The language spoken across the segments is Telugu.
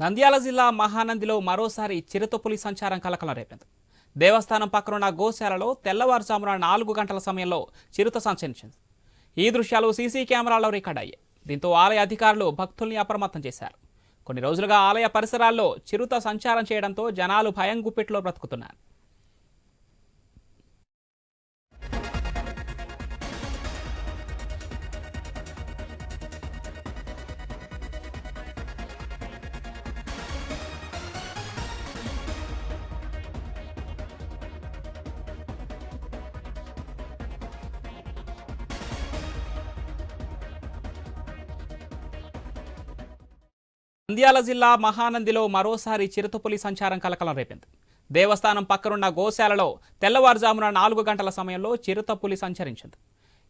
నంద్యాల జిల్లా మహానందిలో మరోసారి చిరుతపులి సంచారం కలకలం రేపింది దేవస్థానం పక్కనున్న గోశాలలో తెల్లవారుజామున నాలుగు గంటల సమయంలో చిరుత సంచరించింది. ఈ దృశ్యాలు సీసీ కెమెరాలో రికార్డ్ అయ్యాయి. దీంతో ఆలయ అధికారులు భక్తుల్ని అప్రమత్తం చేశారు. కొన్ని రోజులుగా ఆలయ పరిసరాల్లో చిరుత సంచారం చేయడంతో జనాలు భయం గుప్పిట్లో బ్రతుకుతున్నారు. నంద్యాల జిల్లా మహానందిలో మరోసారి చిరుతపులి సంచారం కలకలం రేపింది. దేవస్థానం పక్కనున్న గోశాలలో తెల్లవారుజామున నాలుగు గంటల సమయంలో చిరుతపులి సంచరించింది.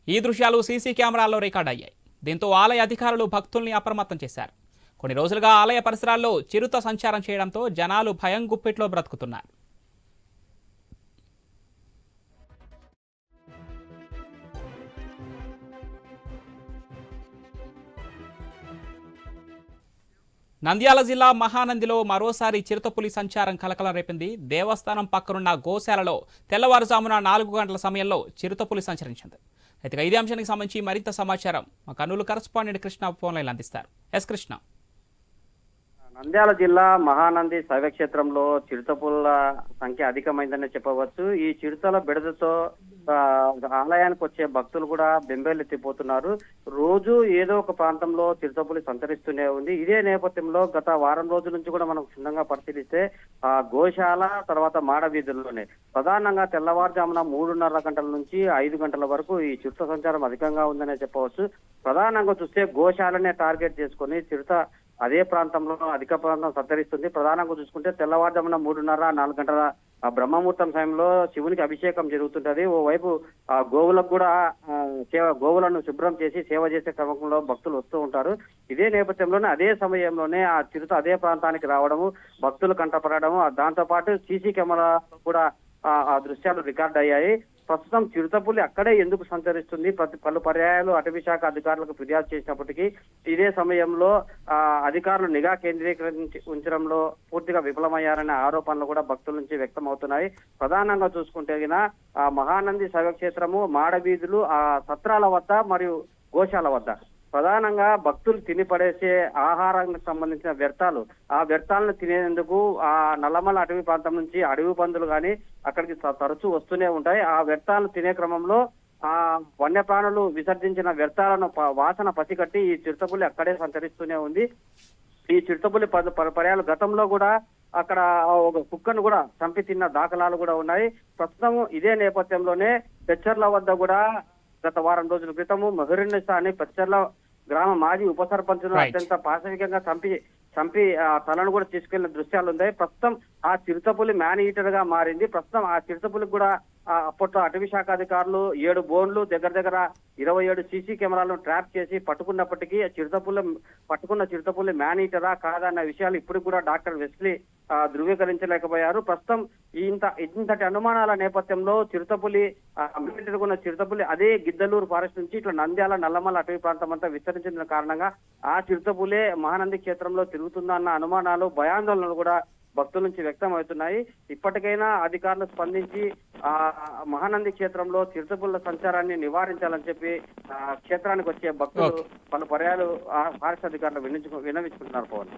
ఈ దృశ్యాలు సీసీ కెమెరాల్లో రికార్డ్ అయ్యాయి. దీంతో ఆలయ అధికారులు భక్తుల్ని అప్రమత్తం చేశారు. కొన్ని రోజులుగా ఆలయ పరిసరాల్లో చిరుత సంచారం చేయడంతో జనాలు భయం గుప్పిట్లో బ్రతుకుతున్నారు. నంద్యాల జిల్లా మహానందిలో మరోసారి చిరుతపులి సంచారం కలకలం రేపింది. దేవస్థానం పక్కనున్న గోశాలలో తెల్లవారుజామున నాలుగు గంటల సమయంలో చిరుతపులి సంచరించింది. అయితే ఇదే అంశానికి సంబంధించి మరింత సమాచారం మా Kurnool correspondent Krishna phone line అందిస్తారు. ఎస్ కృష్ణ. నంద్యాల జిల్లా మహానంది శైవక్షేత్రంలో చిరుతపుల్ల సంఖ్య అధికమైందని చెప్పవచ్చు. ఈ చిరుతల బిడదతో ఆలయానికి వచ్చే భక్తులు కూడా బెంబేలెత్తిపోతున్నారు రోజు ఏదో ఒక ప్రాంతంలో తిరుతపులి సంచరిస్తూనే ఉంది. ఇదే నేపథ్యంలో గత వారం రోజుల నుంచి కూడా మనం క్షుణ్ణంగా పరిశీలిస్తే ఆ గోశాల తర్వాత మాడ వీధుల్లోనే. ప్రధానంగా తెల్లవారుజామున మూడున్నర గంటల నుంచి ఐదు గంటల వరకు ఈ చిరుత సంచారం అధికంగా ఉందనే చెప్పవచ్చు. ప్రధానంగా చూస్తే గోశాలనే టార్గెట్ చేసుకొని చిరుత అదే ప్రాంతంలో అధిక ప్రాంతం సంతరిస్తుంది. ప్రధానంగా చూసుకుంటే తెల్లవారుజామున మూడున్నర నాలుగు గంటల బ్రహ్మముహూర్తం సమయంలో శివునికి అభిషేకం జరుగుతుంటది. ఓవైపు ఆ గోవులకు కూడా సేవ గోవులను శుభ్రం చేసి సేవ చేసే క్రమంలో భక్తులు వస్తూ ఉంటారు. ఇదే నేపథ్యంలోనే అదే సమయంలోనే ఆ చిరుత అదే ప్రాంతానికి రావడము భక్తులు కంటపడము దాంతో పాటు సీసీ కెమెరా కూడా ఆ దృశ్యాలు రికార్డ్ అయ్యాయి. ప్రస్తుతం చిరుతపులి అక్కడే ఎందుకు సంచరిస్తుంది? ప్రతి పలు పర్యాయాలు అటవీ శాఖ అధికారులకు ఫిర్యాదు చేసినప్పటికీ ఇదే సమయంలో ఆ అధికారులు నిఘా కేంద్రీకరించి ఉంచడంలో పూర్తిగా విఫలమయ్యారనే ఆరోపణలు కూడా భక్తుల నుంచి వ్యక్తం అవుతున్నాయి ప్రధానంగా చూసుకుంటే ఆ మహానంది శైవక్షేత్రము మాడవీధులు ఆ సత్రాల వద్ద మరియు గోశాల వద్ద. ప్రధానంగా భక్తులు తిని పడేసే ఆహారానికి సంబంధించిన వ్యర్థాలు. ఆ వ్యర్థాలను తినేందుకు ఆ నల్లమల అటవీ ప్రాంతం నుంచి అడవి పందులు కానీ అక్కడికి త- తరచూ వస్తూనే ఉంటాయి. ఆ వ్యర్థాలను తినే క్రమంలో ఆ వన్యప్రాణులు విసర్జించిన వ్యర్థాలను వాసన పసిగట్టి ఈ చిరుతపులి అక్కడే సంచరిస్తూనే ఉంది. ఈ చిరుతపులి పద ప- పర్యాలు గతంలో కూడా అక్కడ ఒక కుక్కను కూడా చంపి తిన్న దాఖలాలు కూడా ఉన్నాయి. ప్రస్తుతం ఇదే నేపథ్యంలోనే పెచ్చర్ల వద్ద కూడా గత వారం రోజుల క్రితము మహురినిసా అని పెచ్చర్ల గ్రామ మాజీ ఉప సర్పంచును. అత్యంత పాశవికంగా చంపి చంపి ఆ తలను కూడా తీసుకెళ్ళిన దృశ్యాలు ఉన్నాయి ప్రస్తుతం ఆ చిరుతపులి మ్యాన్ ఈటర్గా మారింది ప్రస్తుతం ఆ చిరుతపులికి కూడా అప్పట్లో అటవీ శాఖ అధికారులు ఏడు బోన్లు దగ్గర దగ్గర ఇరవై ఏడు సీసీ కెమెరాలను ట్రాప్ చేసి పట్టుకున్నప్పటికీ చిరుతపుల్ల పట్టుకున్న చిరుతపుల్లి మేనేటరా కాదా అన్న విషయాలు ఇప్పుడు కూడా డాక్టర్ వెస్లీ ధృవీకరించలేకపోయారు. ప్రస్తుతం ఇంత ఇంతటి అనుమానాల నేపథ్యంలో చిరుతపులి ఆ, ఉన్న చిరుతపులి అదే గిద్దలూరు ఫారెస్ట్ నుంచి ఇట్లా నంద్యాల నల్లమల అటవీ ప్రాంతం అంతా విస్తరించిన కారణంగా ఆ చిరుతపులే మహానంది క్షేత్రంలో తిరుగుతుందన్న అనుమానాలు భయాందోళనలు కూడా భక్తుల నుంచి వ్యక్తం అవుతున్నాయి ఇప్పటికైనా అధికారులు స్పందించి ఆ మహానంది క్షేత్రంలో చిరుతపుల్ల సంచారాన్ని నివారించాలని చెప్పి ఆ క్షేత్రానికి వచ్చే భక్తులు. పలు పర్యాలు ఆ ఫారెస్ట్ అధికారులు వినించుకు విన్నవించుకుంటున్నారు పవన్